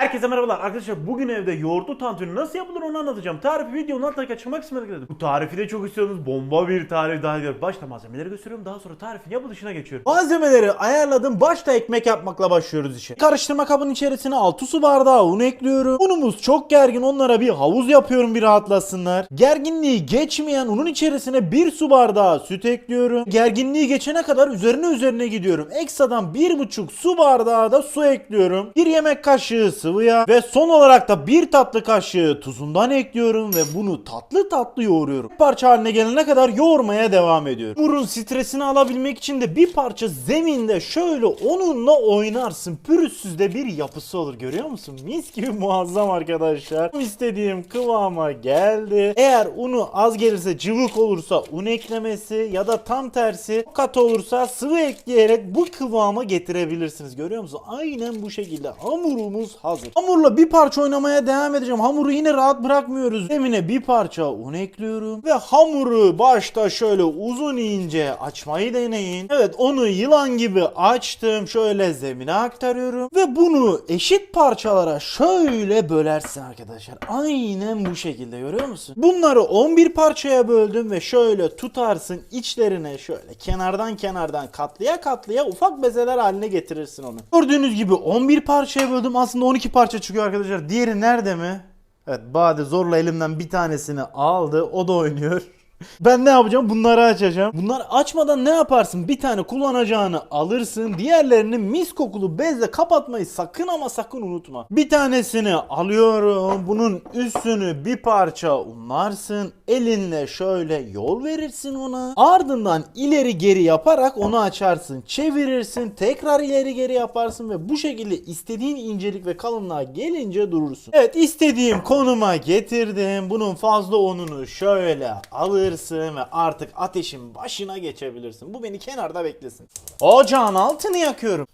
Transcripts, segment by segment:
Herkese merhabalar arkadaşlar bugün evde yoğurtlu tantuni nasıl yapılır onu anlatacağım. Tarifi videonun altına kaçırmak istemedim. Bu tarifi de çok istiyorsunuz. Bomba bir tarif daha geliyor. Başta malzemeleri gösteriyorum daha sonra tarifin yapılışına geçiyorum. Malzemeleri ayarladım. Başta ekmek yapmakla başlıyoruz işe. Karıştırma kabının içerisine 6 su bardağı un ekliyorum. Unumuz çok gergin. Onlara bir havuz yapıyorum bir rahatlasınlar. Gerginliği geçmeyen unun içerisine 1 su bardağı süt ekliyorum. Gerginliği geçene kadar üzerine üzerine gidiyorum. Ekstradan 1,5 su bardağı da su ekliyorum. 1 yemek kaşığı sıvı yağ ve son olarak da 1 tatlı kaşığı tuzundan ekliyorum ve bunu tatlı tatlı yoğuruyorum. Bir parça haline gelene kadar yoğurmaya devam ediyorum. Hamurun stresini alabilmek için de bir parça zeminde şöyle onunla oynarsın. Pürüzsüz de bir yapısı olur görüyor musun? Mis gibi muazzam arkadaşlar. İstediğim kıvama geldi. Eğer unu az gelirse cıvık olursa un eklemesi ya da tam tersi katı olursa sıvı ekleyerek bu kıvama getirebilirsiniz. Görüyor musun? Aynen bu şekilde hamurumuz hazır. Hamurla bir parça oynamaya devam edeceğim. Hamuru yine rahat bırakmıyoruz. Zemine bir parça un ekliyorum ve hamuru başta şöyle uzun ince açmayı deneyin. Evet onu yılan gibi açtım. Şöyle zemine aktarıyorum ve bunu eşit parçalara şöyle bölersin arkadaşlar. Aynen bu şekilde görüyor musun? Bunları 11 parçaya böldüm ve şöyle tutarsın içlerine şöyle kenardan kenardan katlıya katlıya ufak bezeler haline getirirsin onu. Gördüğünüz gibi 11 parçaya böldüm. Aslında 12 parça çıkıyor arkadaşlar. Diğeri nerede mi? Evet Bade zorla elimden bir tanesini aldı. O da oynuyor. Ben ne yapacağım? Bunları açacağım. Bunları açmadan ne yaparsın? Bir tane kullanacağını alırsın. Diğerlerini mis kokulu bezle kapatmayı sakın ama sakın unutma. Bir tanesini alıyorum. Bunun üstünü bir parça unlarsın. Elinle şöyle yol verirsin ona. Ardından ileri geri yaparak onu açarsın. Çevirirsin. Tekrar ileri geri yaparsın ve bu şekilde istediğin incelik ve kalınlığa gelince durursun. Evet istediğim konuma getirdim. Bunun fazla ununu şöyle alırsın ve artık ateşin başına geçebilirsin. Bu beni kenarda beklesin. Ocağın altını yakıyorum.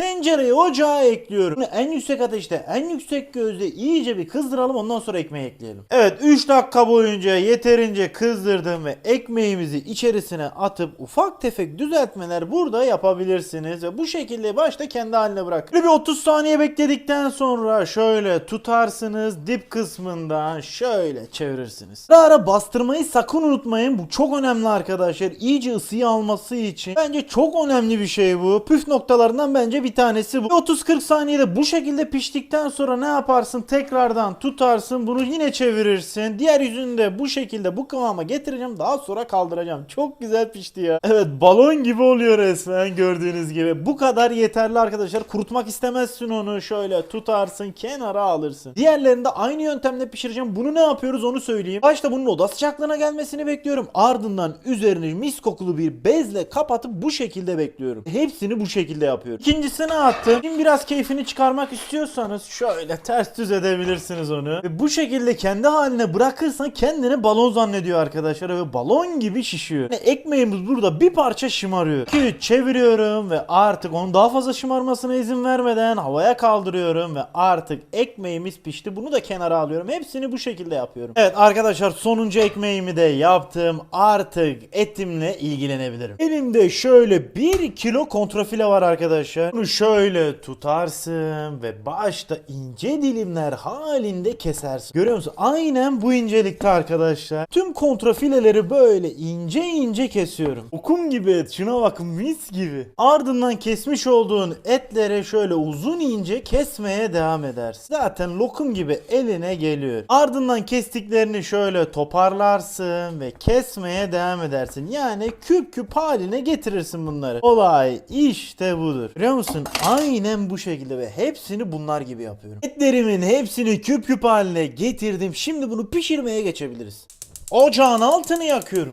Tencereyi ocağa ekliyorum. En yüksek ateşte, en yüksek gözde iyice bir kızdıralım ondan sonra ekmeği ekleyelim. Evet 3 dakika boyunca yeterince kızdırdım ve ekmeğimizi içerisine atıp ufak tefek düzeltmeler burada yapabilirsiniz. Ve bu şekilde başta kendi haline bırak. Bir 30 saniye bekledikten sonra şöyle tutarsınız dip kısmından şöyle çevirirsiniz. Ara ara bastırmayı sakın unutmayın. Bu çok önemli arkadaşlar. İyice ısıyı alması için. Bence çok önemli bir şey bu. Püf noktalarından bence bir tanesi bu. 30-40 saniyede bu şekilde piştikten sonra ne yaparsın? Tekrardan tutarsın. Bunu yine çevirirsin. Diğer yüzünü de bu şekilde bu kıvama getireceğim. Daha sonra kaldıracağım. Çok güzel pişti ya. Evet balon gibi oluyor resmen gördüğünüz gibi. Bu kadar yeterli arkadaşlar. Kurutmak istemezsin onu. Şöyle tutarsın kenara alırsın. Diğerlerini de aynı yöntemle pişireceğim. Bunu ne yapıyoruz onu söyleyeyim. Başta bunun oda sıcaklığına gelmesini bekliyorum. Ardından üzerini mis kokulu bir bezle kapatıp bu şekilde bekliyorum. Hepsini bu şekilde yapıyorum. İkincisini attım. Şimdi biraz keyfini çıkarmak istiyorsanız şöyle ters düz edebilirsiniz onu. Ve bu şekilde kendi haline bırakırsan kendini balon zannediyor arkadaşlar ve balon gibi şişiyor. Yani ekmeğimiz burada bir parça şımarıyor. 2 çeviriyorum ve artık onun daha fazla şımarmasına izin vermeden havaya kaldırıyorum ve artık ekmeğimiz pişti. Bunu da kenara alıyorum. Hepsini bu şekilde yapıyorum. Evet arkadaşlar sonuncu ekmeğimi de yaptım. Artık etimle ilgilenebilirim. Elimde şöyle 1 kilo kontrafile var arkadaşlar. Bunu şöyle tutarsın ve başta ince dilimler halinde kesersin. Görüyor musun? Aynen bu incelikte arkadaşlar. Tüm kontrafileleri böyle ince ince kesiyorum. Okum gibi et. Şuna bakın mis gibi. Ardından kesmiş olduğun etlere şöyle uzun ince kesmeye devam edersin. Zaten lokum gibi eline geliyor. Ardından kestiklerini şöyle toparlarsın ve kesmeye devam edersin. Yani küp küp haline getirirsin bunları. Olay işte budur. Görüyor musun? Aynen bu şekilde ve hepsini bunlar gibi yapıyorum. Etlerimin hepsini küp küp haline getirdim. Şimdi bunu pişirmeye geçebiliriz. Ocağın altını yakıyorum.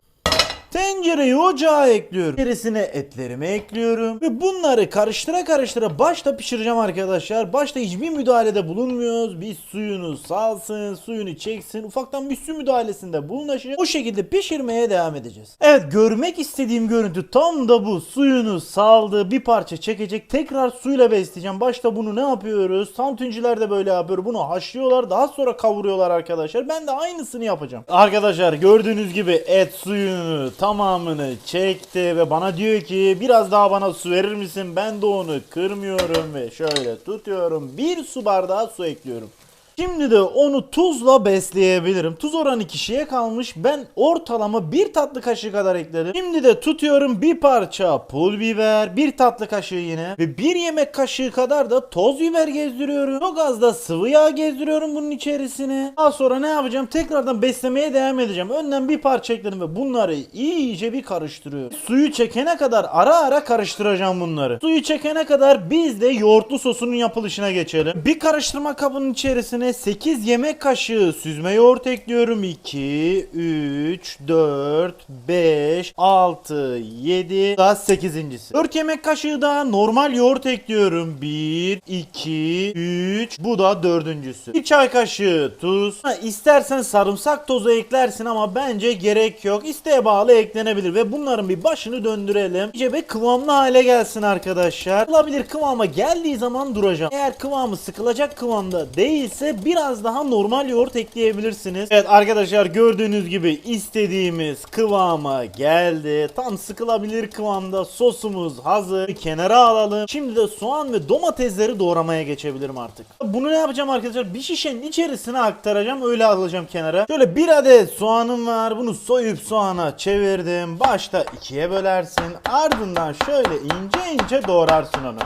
Tencereyi ocağa ekliyorum. İçerisine etlerimi ekliyorum. Ve bunları karıştıra karıştıra başta pişireceğim arkadaşlar. Başta hiçbir müdahalede bulunmuyoruz. Bir suyunu salsın, suyunu çeksin. Ufaktan bir su müdahalesinde bulunacak. O şekilde pişirmeye devam edeceğiz. Evet görmek istediğim görüntü tam da bu. Suyunu saldı. Bir parça çekecek. Tekrar suyla besleyeceğim. Başta bunu ne yapıyoruz? Santunciler de böyle yapıyor. Bunu haşlıyorlar. Daha sonra kavuruyorlar arkadaşlar. Ben de aynısını yapacağım. Arkadaşlar gördüğünüz gibi et suyunu tamamını çekti ve bana diyor ki biraz daha bana su verir misin? Ben de onu kırmıyorum ve şöyle tutuyorum. Bir su bardağı su ekliyorum. Şimdi de onu tuzla besleyebilirim. Tuz oranı kişiye kalmış. Ben ortalama bir tatlı kaşığı kadar ekledim. Şimdi de tutuyorum bir parça pul biber, bir tatlı kaşığı yine ve bir yemek kaşığı kadar da toz biber gezdiriyorum. Çok az da sıvı yağ gezdiriyorum bunun içerisine. Daha sonra ne yapacağım? Tekrardan beslemeye devam edeceğim. Önden bir parça ekledim ve bunları iyice bir karıştırıyorum. Suyu çekene kadar ara ara karıştıracağım bunları. Suyu çekene kadar biz de yoğurtlu sosunun yapılışına geçelim. Bir karıştırma kabının içerisine 8 yemek kaşığı süzme yoğurt ekliyorum. 2, 3, 4, 5, 6, 7, daha 8.si. 4 yemek kaşığı daha normal yoğurt ekliyorum. 1, 2, 3, bu da dördüncüsü. 1 çay kaşığı tuz. Ha, istersen sarımsak tozu eklersin ama bence gerek yok. İsteğe bağlı eklenebilir ve bunların bir başını döndürelim. İyice bir kıvamlı hale gelsin arkadaşlar. Olabilir kıvama geldiği zaman duracağım. Eğer kıvamı sıkılacak kıvamda değilse biraz daha normal yoğurt ekleyebilirsiniz. Evet arkadaşlar gördüğünüz gibi istediğimiz kıvama geldi. Tam sıkılabilir kıvamda sosumuz hazır. Bir kenara alalım. Şimdi de soğan ve domatesleri doğramaya geçebilirim artık. Bunu ne yapacağım arkadaşlar? Bir şişenin içerisine aktaracağım. Öyle alacağım kenara. Şöyle bir adet soğanım var. Bunu soyup soğana çevirdim. Başta ikiye bölersin. Ardından şöyle ince ince doğrarsın onu.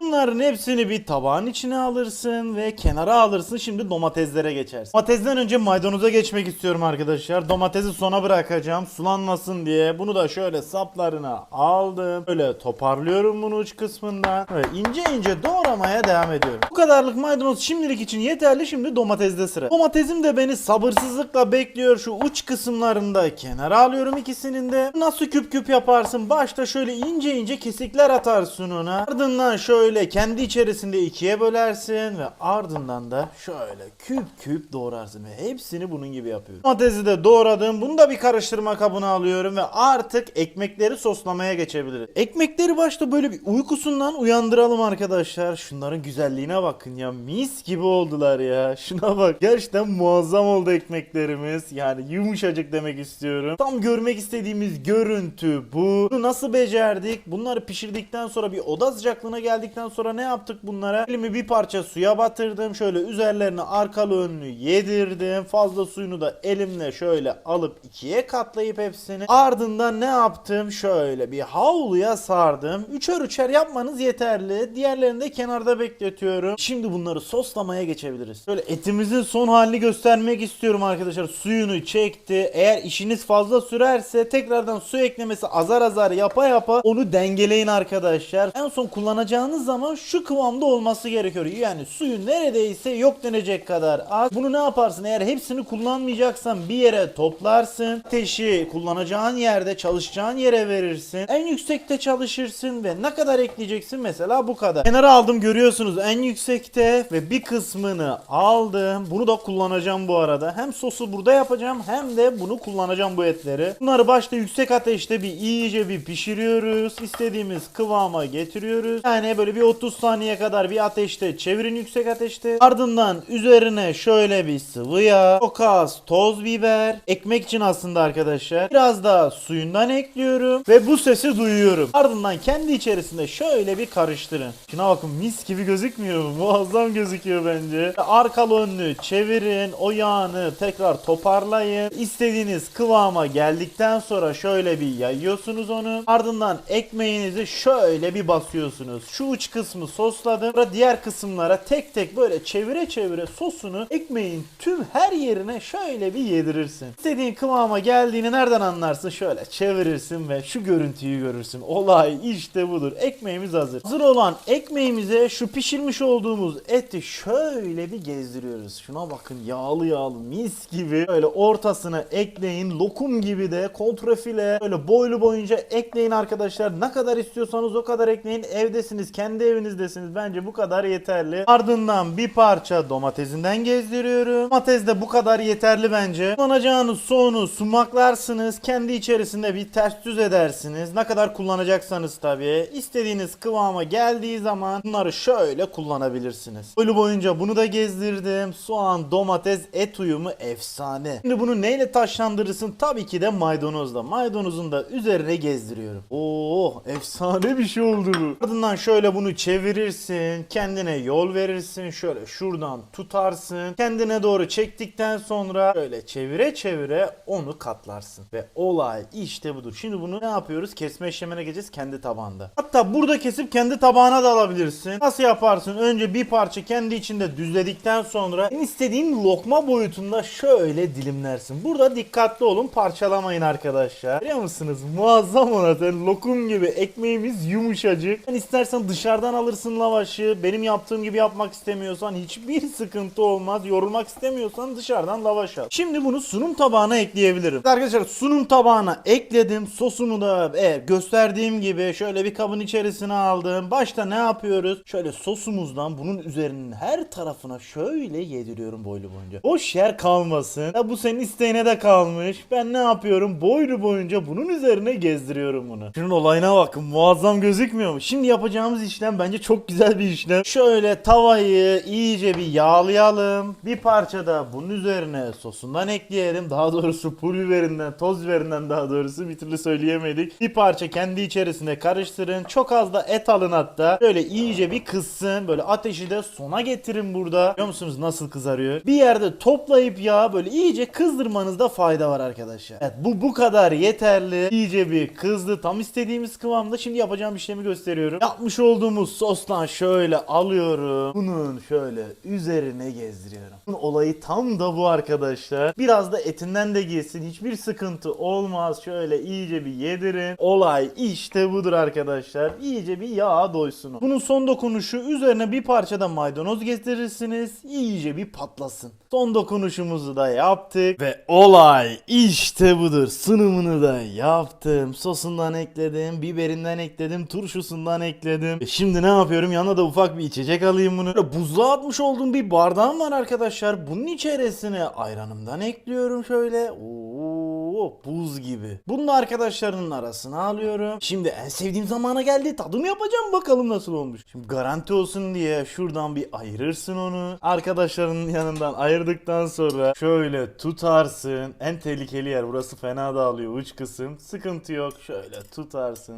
Bunların hepsini bir tabağın içine alırsın ve kenara alırsın. Şimdi domateslere geçersin. Domatesden önce maydanoza geçmek istiyorum arkadaşlar. Domatesi sona bırakacağım sulanmasın diye. Bunu da şöyle saplarına aldım. Böyle toparlıyorum bunu uç kısmından. Ve ince ince doğramaya devam ediyorum. Bu kadarlık maydanoz şimdilik için yeterli. Şimdi domatesde sıra. Domatesim de beni sabırsızlıkla bekliyor. Şu uç kısımlarında kenara alıyorum ikisinin de. Nasıl küp küp yaparsın? Başta şöyle ince ince kesikler atarsın ona. Ardından şöyle kendi içerisinde ikiye bölersin ve ardından da şöyle küp küp doğrarsın ve hepsini bunun gibi yapıyorum. Domatesi de doğradım. Bunu da bir karıştırma kabına alıyorum ve artık ekmekleri soslamaya geçebiliriz. Ekmekleri başta böyle bir uykusundan uyandıralım arkadaşlar. Şunların güzelliğine bakın ya. Mis gibi oldular ya. Şuna bak. Gerçekten muazzam oldu ekmeklerimiz. Yani yumuşacık demek istiyorum. Tam görmek istediğimiz görüntü bu. Bunu nasıl becerdik? Bunları pişirdikten sonra bir oda sıcaklığına geldikten sonra ne yaptık bunlara? Elimi bir parça suya batırdım. Şöyle üzerlerine arkalı önlü yedirdim. Fazla suyunu da elimle şöyle alıp ikiye katlayıp hepsini. Ardından ne yaptım? Şöyle bir havluya sardım. Üçer üçer yapmanız yeterli. Diğerlerini de kenarda bekletiyorum. Şimdi bunları soslamaya geçebiliriz. Şöyle etimizin son halini göstermek istiyorum arkadaşlar. Suyunu çekti. Eğer işiniz fazla sürerse tekrardan su eklemesi azar azar yapa yapa onu dengeleyin arkadaşlar. En son kullanacağınız zaman şu kıvamda olması gerekiyor. Yani suyu neredeyse yok denecek kadar az. Bunu ne yaparsın? Eğer hepsini kullanmayacaksan bir yere toplarsın. Ateşi kullanacağın yerde çalışacağın yere verirsin. En yüksekte çalışırsın ve ne kadar ekleyeceksin? Mesela bu kadar. Kenara aldım görüyorsunuz en yüksekte ve bir kısmını aldım. Bunu da kullanacağım bu arada. Hem sosu burada yapacağım hem de bunu kullanacağım bu etleri. Bunları başta yüksek ateşte bir iyice bir pişiriyoruz. İstediğimiz kıvama getiriyoruz. Yani böyle bir 30 saniye kadar bir ateşte çevirin yüksek ateşte. Ardından üzerine şöyle bir sıvı yağ, çok az toz biber, ekmek için aslında arkadaşlar. Biraz daha suyundan ekliyorum ve bu sesi duyuyorum. Ardından kendi içerisinde şöyle bir karıştırın. Şuna bakın mis gibi gözükmüyor mu? Muazzam gözüküyor bence. Arkalı önlü çevirin. O yağını tekrar toparlayın. İstediğiniz kıvama geldikten sonra şöyle bir yayıyorsunuz onu. Ardından ekmeğinizi şöyle bir basıyorsunuz. Şu uç kısmı sosladım. Sonra diğer kısımlara tek tek böyle çevire çevire sosunu ekmeğin tüm her yerine şöyle bir yedirirsin. İstediğin kıvama geldiğini nereden anlarsın? Şöyle çevirirsin ve şu görüntüyü görürsün. Olay işte budur. Ekmeğimiz hazır. Hazır olan ekmeğimize şu pişirmiş olduğumuz eti şöyle bir gezdiriyoruz. Şuna bakın yağlı yağlı mis gibi. Böyle ortasına ekleyin. Lokum gibi de kontrafile böyle boylu boyunca ekleyin arkadaşlar. Ne kadar istiyorsanız o kadar ekleyin. Evdesiniz kendi kendi evinizdesiniz. Bence bu kadar yeterli. Ardından bir parça domatesinden gezdiriyorum. Domates de bu kadar yeterli bence. Kullanacağınız soğunu sumaklarsınız. Kendi içerisinde bir ters düz edersiniz. Ne kadar kullanacaksanız tabii. İstediğiniz kıvama geldiği zaman bunları şöyle kullanabilirsiniz. Boylu boyunca bunu da gezdirdim. Soğan, domates, et uyumu efsane. Şimdi bunu neyle taşlandırırsın? Tabii ki de maydanozla. Maydanozun da üzerine gezdiriyorum. Oo, efsane bir şey oldu bu. Ardından şöyle bunu çevirirsin. Kendine yol verirsin. Şöyle şuradan tutarsın. Kendine doğru çektikten sonra şöyle çevire çevire onu katlarsın. Ve olay işte budur. Şimdi bunu ne yapıyoruz? Kesme işlemine geçeceğiz kendi tabağında. Hatta burada kesip kendi tabağına da alabilirsin. Nasıl yaparsın? Önce bir parça kendi içinde düzledikten sonra istediğin lokma boyutunda şöyle dilimlersin. Burada dikkatli olun parçalamayın arkadaşlar. Biliyor musunuz? Muazzam ona. Yani lokum gibi ekmeğimiz yumuşacık. Sen istersen dışarıdan alırsın lavaşı. Benim yaptığım gibi yapmak istemiyorsan hiçbir sıkıntı olmaz. Yorulmak istemiyorsan dışarıdan lavaş al. Şimdi bunu sunum tabağına ekleyebilirim. Arkadaşlar sunum tabağına ekledim. Sosumu da e, gösterdiğim gibi şöyle bir kabın içerisine aldım. Başta ne yapıyoruz? Şöyle sosumuzdan bunun üzerinin her tarafına şöyle yediriyorum boylu boyunca. Boş yer kalmasın. Ya bu senin isteğine de kalmış. Ben ne yapıyorum? Boylu boyunca bunun üzerine gezdiriyorum bunu. Şunun olayına bakın. Muazzam gözükmüyor mu? Şimdi yapacağımız işlem bence çok güzel bir işlem. Şöyle tavayı iyice bir yağlayalım. Bir parça da bunun üzerine sosundan ekleyelim. Daha doğrusu pul biberinden, toz biberinden daha doğrusu bir türlü söyleyemedik. Bir parça kendi içerisinde karıştırın. Çok az da et alın hatta. Böyle iyice bir kızsın. Böyle ateşi de sona getirin burada. Biliyor musunuz nasıl kızarıyor? Bir yerde toplayıp ya böyle iyice kızdırmanızda fayda var arkadaşlar. Evet bu bu kadar yeterli. İyice bir kızdı. Tam istediğimiz kıvamda. Şimdi yapacağım işlemi gösteriyorum. Yapmış olduğumuz sostan şöyle alıyorum. Bunun şöyle üzerine gezdiriyorum. Olayı tam da bu arkadaşlar. Biraz da etinden de gitsin. Hiçbir sıkıntı olmaz. Şöyle iyice bir yedirin. Olay işte budur arkadaşlar. İyice bir yağa doysun. Bunun son dokunuşu üzerine bir parça da maydanoz gezdirirsiniz. İyice bir patlasın. Son dokunuşumuzu da yaptık ve olay işte budur. Sunumunu da yaptım. Sosundan ekledim, biberinden ekledim, turşusundan ekledim. E şimdi ne yapıyorum? Yanına da ufak bir içecek alayım bunu. Buzluğa atmış olduğum bir bardağım var arkadaşlar. Bunun içerisine ayranımdan ekliyorum şöyle. Oo, buz gibi. Bunu da arkadaşlarının arasına alıyorum. Şimdi en sevdiğim zamana geldi. Tadım yapacağım bakalım nasıl olmuş. Şimdi garanti olsun diye şuradan bir ayırırsın onu. Arkadaşlarının yanından ayırdıktan sonra şöyle tutarsın. En tehlikeli yer burası fena dağılıyor uç kısım. Sıkıntı yok. Şöyle tutarsın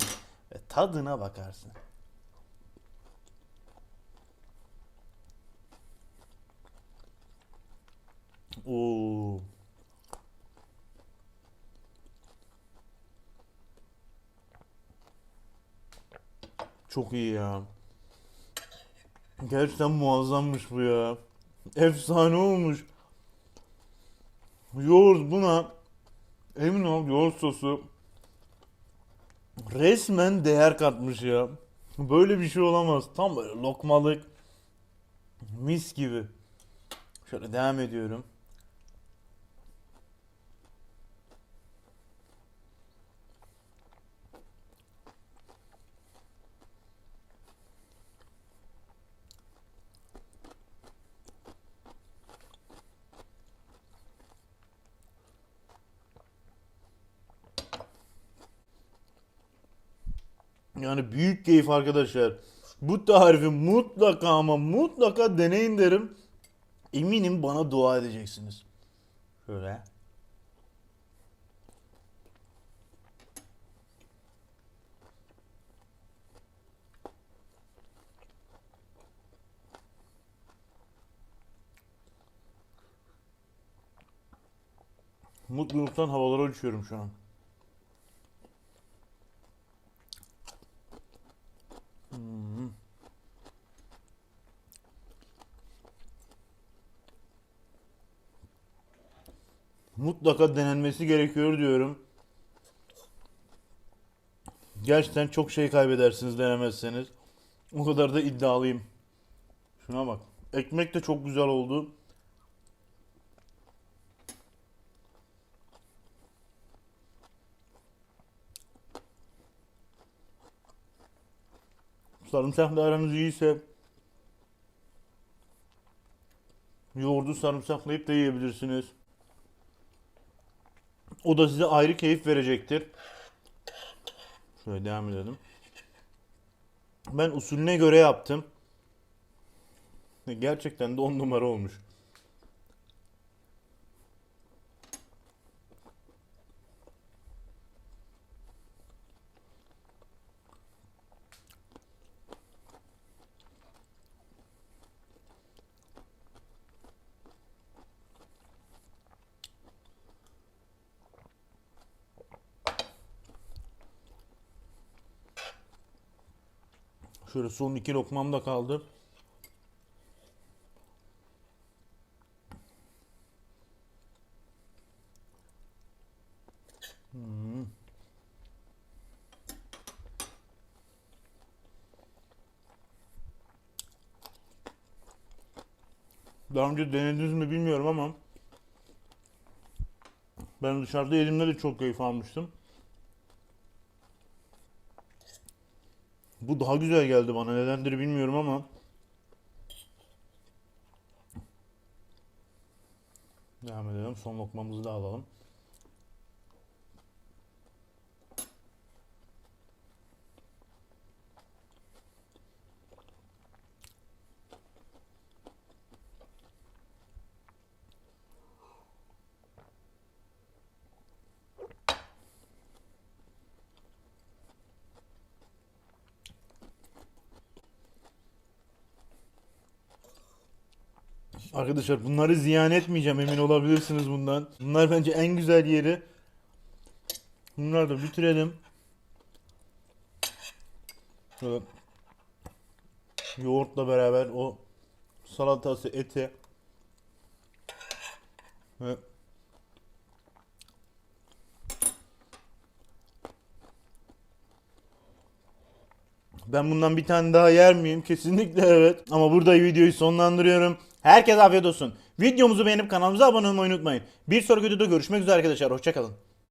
ve tadına bakarsın. Oo. Çok iyi ya. Gerçekten muazzammış bu ya. Efsane olmuş. Yoğurt buna emin ol yoğurt sosu resmen değer katmış ya. Böyle bir şey olamaz. Tam böyle lokmalık mis gibi. Şöyle devam ediyorum. Yani büyük keyif arkadaşlar. Bu tarifi mutlaka ama mutlaka deneyin derim. Eminim bana dua edeceksiniz. Şöyle. Mutluluktan havalara uçuyorum şu an. Mutlaka denenmesi gerekiyor diyorum. Gerçekten çok şey kaybedersiniz denemezseniz. O kadar da iddialıyım. Şuna bak. Ekmek de çok güzel oldu. Sarımsakla aranız iyiyse yoğurdu sarımsaklayıp da yiyebilirsiniz. O da size ayrı keyif verecektir. Şöyle devam edelim. Ben usulüne göre yaptım. Gerçekten de on numara olmuş. Son iki lokmam da kaldı. Hmm. Daha önce denediniz mi bilmiyorum ama ben dışarıda elimde de çok keyif almıştım. Bu daha güzel geldi bana. Nedendir bilmiyorum ama. Devam edelim. Son lokmamızı da alalım. Arkadaşlar bunları ziyan etmeyeceğim emin olabilirsiniz bundan. Bunlar bence en güzel yeri. Bunları da bitirelim. Şöyle yoğurtla beraber o salatası eti ve Ben bundan bir tane daha yer miyim? Kesinlikle evet. Ama burada videoyu sonlandırıyorum. Herkese afiyet olsun. Videomuzu beğenip kanalımıza abone olmayı unutmayın. Bir sonraki videoda görüşmek üzere arkadaşlar. Hoşçakalın.